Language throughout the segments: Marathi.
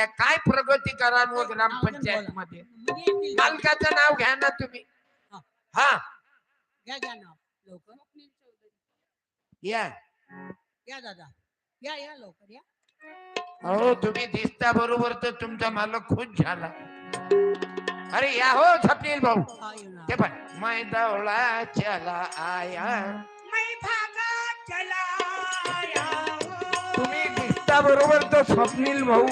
आहे काय प्रगती कराल व ग्रामपंचायत मध्ये. मालकाचं नाव घ्या ना तुम्ही. हा. घ्या घ्या ना लवकर. या. या दादा. या या लवकर या. अहो तुम्ही दिसता बरोबर तर तुमचा मालक खुश झाला. अरे या हो स्वप्नील भाऊ. हा, येऊ ना. ते पण. मै दौळा चला आया. तुम्ही दिसता बरोबर तो स्वप्नील भाऊ.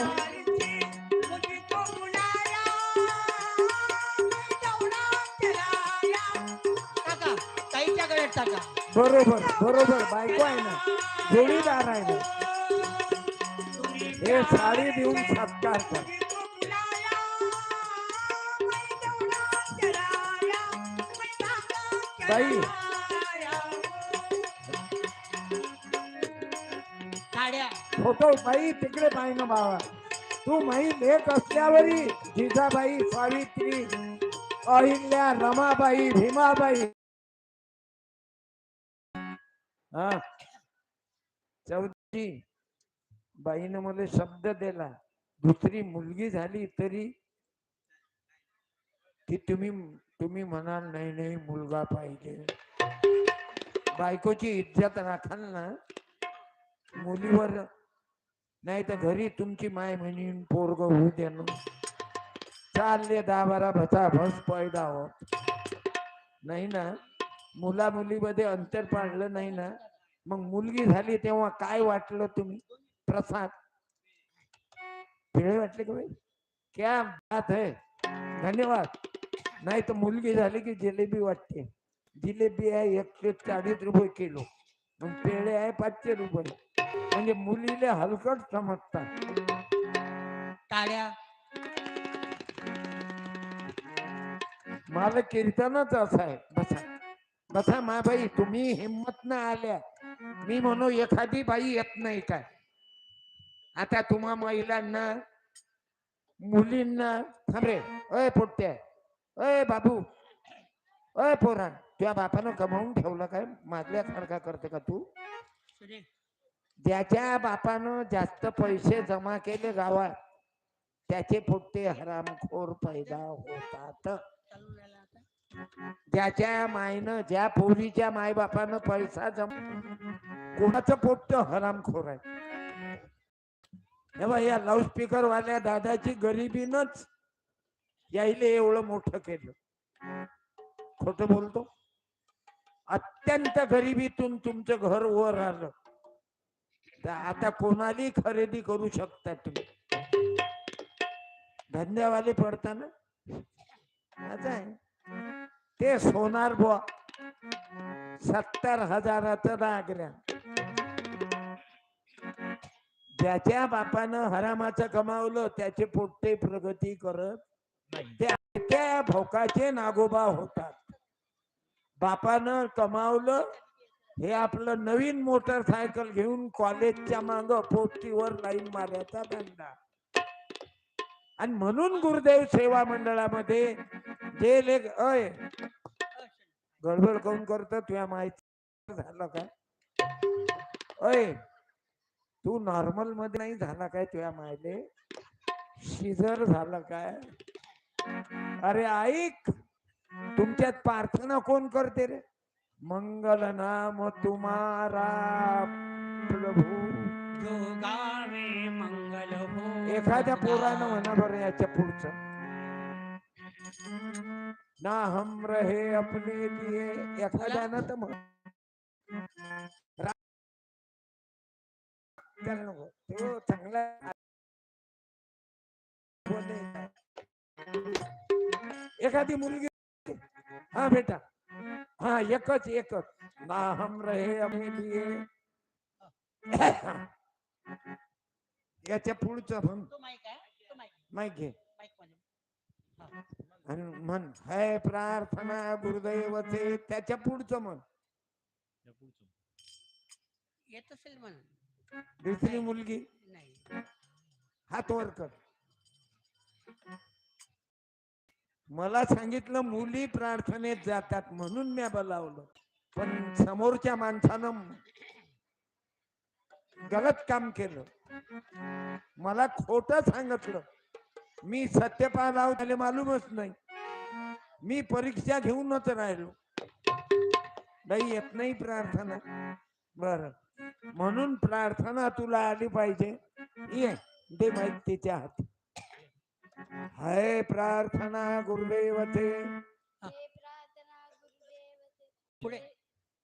टाका बरोबर बरोबर. बायको आहे ना जोडीदार आहे ना. हे साडी देऊन सत्कार कर. बाई. साड्या फोटो बाई तिकडे पाहि ना बाबा तू माई लेख असल्यावरही जिजाबाई सावित्री अहिल्या रमाबाई भीमाबाई. हा. चौथी बाईनं मला शब्द दिला. दुसरी मुलगी झाली तरी की तुम्ही तुम्ही म्हणाल नाही नाही मुलगा पाहिजे. बायकोची इज्जत राखाल ना. मुलीवर नाही तर घरी तुमची माय म्हणून पोरग होऊ दे चालले दहा बारा भसा भस पैदा हो नाही ना? मुला मुलीमध्ये अंतर पाडलं नाही ना मग मुलगी झाली तेव्हा काय वाटलं तुम्ही? प्रसाद. पिळे वाटले का बाई? क्या बात है. धन्यवाद. नाही तर मुलगी झाली की जिलेबी वाटते. जिलेबी आहे एकशे चाळीस रुपये किलो. मग पेढे आहे पाचशे रुपये. म्हणजे मुलीला हलकट समजतात. टाळ्या. मला कीर्तनच असं आहे. बसा. बसा मा बाई तुम्ही हिंमत न आल्या मी म्हणू एखादी बाई येत नाही काय? आता तुम्हा महिलांना मुलींना थांबरे अय पोट्या अय बाबू अय पोरा तुझ्या बापानं कमावून ठेवलं काय? माझल्यासारखा करते का तू? ज्याच्या बापानं जास्त पैसे जमा केले गावात त्याचे पोट्टे हरामखोर पैदा होतात. ज्याच्या मायनं ज्या पोरीच्या मायबापानं पैसा जम कोणाचं पोट्ट हरामखोर आहे? हे या लाऊडस्पीकर वाल्या दादाची गरिबीनच यायले एवढं मोठं केलं. खोट बोलतो? अत्यंत गरिबीतून तुमचं घर वर आलं. तर आता कोणाली खरेदी करू शकता तुम्ही? धंद्यावाले पडताना? असं आहे. ते सोनार बुवा. सत्तर हजाराचं नागऱ्या ज्याच्या बापानं हरामाचं कमावलं त्याचे पोट्टे प्रगती करत त्या भोकाचे नागोबा होतात. बापानं कमावलं हे आपलं नवीन मोटरसायकल घेऊन कॉलेजच्या माग पोस्टीवर लाईन मारायचा धंदा. आणि म्हणून गुरुदेव सेवा मंडळामध्ये जे लेख अय. गडबड काऊन करत तुझ्या माहिती झालं काय अय तू नॉर्मलमध्ये नाही झाला काय तुझ्या मायले? शिजर झालं काय? अरे ऐक तुमच्यात प्रार्थना कोण करते रे? मंगल नाम तुम्हारा प्रभू. मंगल हो. एखाद्या पोरानं म्हणा बरं याच्या पुढचं. ना हम रहे अपने लिए एखाद्यानं तर म्हण नको. तो चांगला. एखादी मुलगी. हा बेटा. हा एकच एकच. ना हम रहे अपने लिए. याच्या पुढचं म्हण तो माईक आहे. आणि म्हण है प्रार्थना गुरुदैवचे त्याच्या पुढचं म्हण. येत असेल म्हणून. दुसरी मुलगी? नाही. हात वर कर. मला सांगितलं मुली प्रार्थनेत जातात म्हणून मी बोलावलं. पण समोरच्या माणसानं गलत काम केलं. मला खोट सांगितलं. मी सत्यपाल आहो त्याला मालूमच नाही. मी परीक्षा घेऊनच राहिलो. नाही येत नाही प्रार्थना. बर. म्हणून प्रार्थना तुला आली पाहिजे. ये दे माहीत तिच्या हाती. हाय प्रार्थना गुरुदेवते. हे. प्रार्थना गुरुदेवते. पुढे.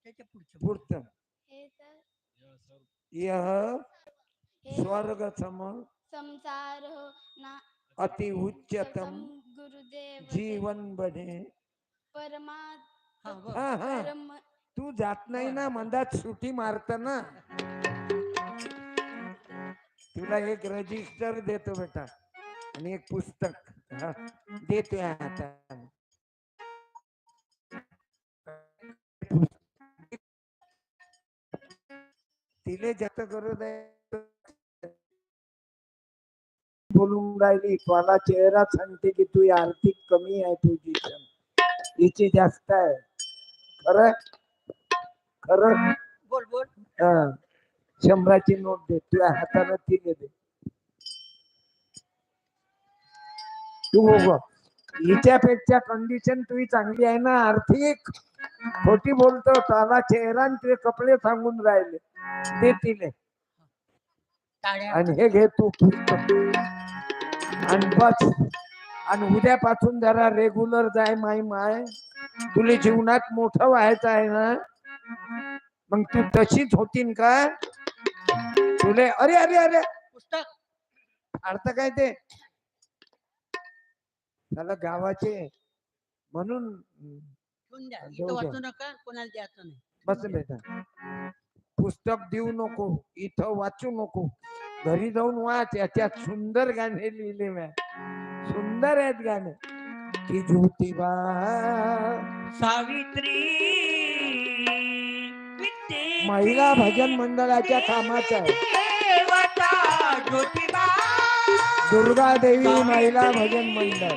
त्याच्या पुढचं. पुढचं. तर यह स्वर्ग सम संसार हो ना अति उच्चतम गुरुदेव जीवन बने। परमा हा. हा हा. तू जात नाही ना मंदात सुटी मारत ना. तुला एक रजिस्टर देतो बेटा. आणि एक पुस्तक हा, देतो या हाताने तिले जास्त करू दे बोलून राहिली मला चेहरा सांगते की तू आर्थिक कमी आहे तुझी हिची जास्त आहे. खरं? खरं? बोल बोल. हा. शंभराची नोट दे. तुझ्या हाताने तिने दे. तू बघ हिच्यापेक्षा कंडिशन तुझी चांगली आहे ना आर्थिक? खोटी बोलतो त्याला चेहरा तुझे कपडे सांगून राहिले. दे तिने आणि हे घे तू पुस्तक. आणि बस. आणि उद्यापासून जरा रेग्युलर जाय माय माय. तुला जीवनात मोठं व्हायचं आहे ना? मग तू तशीच होतीन का? तुले अरे अरे अरे. पुस्तक. अर्थ काय ते? त्याला गावाचे म्हणून बस बेटा. पुस्तक देऊ नको इथं वाचू नको. घरी जाऊन वाच याच्यात सुंदर गाणे लिहिले म्या. सुंदर आहेत गाणे. की ज्योतिबा सावित्री महिला भजन मंडळाच्या कामाचं ज्योतिबा दुर्गा देवी महिला भजन मंडळ.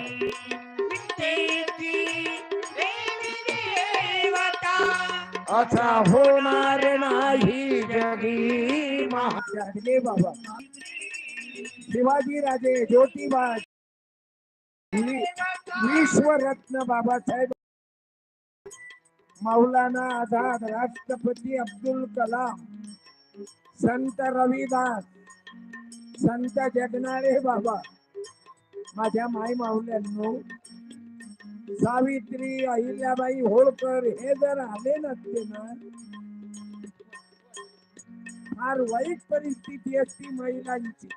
असा होणार नाही जगी. महाराजे बाबा. शिवाजी राजे ज्योतिबा विश्वरत्न बाबासाहेब. मौलाना आझाद राष्ट्रपती अब्दुल कलाम. संत रविदास. संत जगनाळे बाबा. माझ्या माय माऊल्यांनो. सावित्री अहिल्याबाई होळकर हे जर आले नसते ना फार वाईट परिस्थिती असती महिलांची.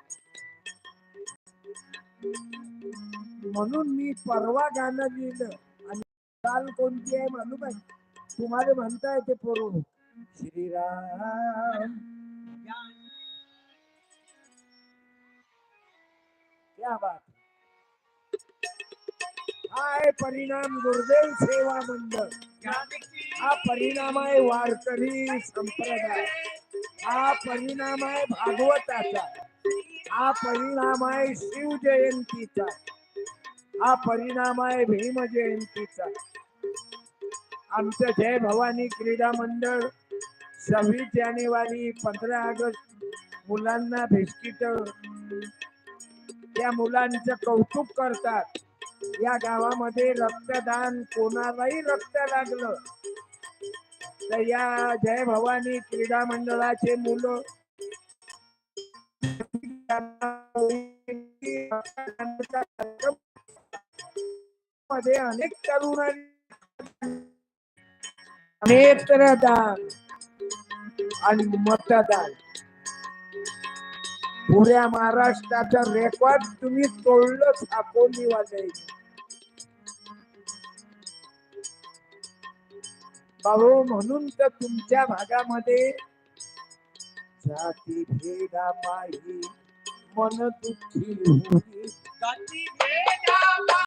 म्हणून मी परवा गाणं लिहिलं आणि काल कोणती आहे मालूम आहे? तुम्हाला म्हणताय ते पोरून श्रीराम. क्या बात आहे परिणाम गुरुदेव सेवा मंडळ हा परिणाम आहे वारकरी संप्रदाय. हा परिणाम आहे भागवताचा हा परिणाम आहे शिव जयंतीचा हा परिणाम आहे भीम जयंतीचा आमचं जय भवानी क्रीडा मंडळ सव्वीस जानेवारी पंधरा ऑगस्ट मुलांना भेटकीत त्या मुलांचं कौतुक करतात. या गावामध्ये रक्तदान कोणालाही रक्त लागलं तर या जय भवानी क्रीडा मंडळाचे मुलं. मध्ये अनेक तरुणांनी नेत्रदान आणि मतदान पुऱ्या महाराष्ट्राचा रेकॉर्ड तुम्ही तोडलं साकोली वाजायचं भाऊ म्हणून तर तुमच्या भागामध्ये जाती भेदा पायी मन दुःखी होई जाती भेदा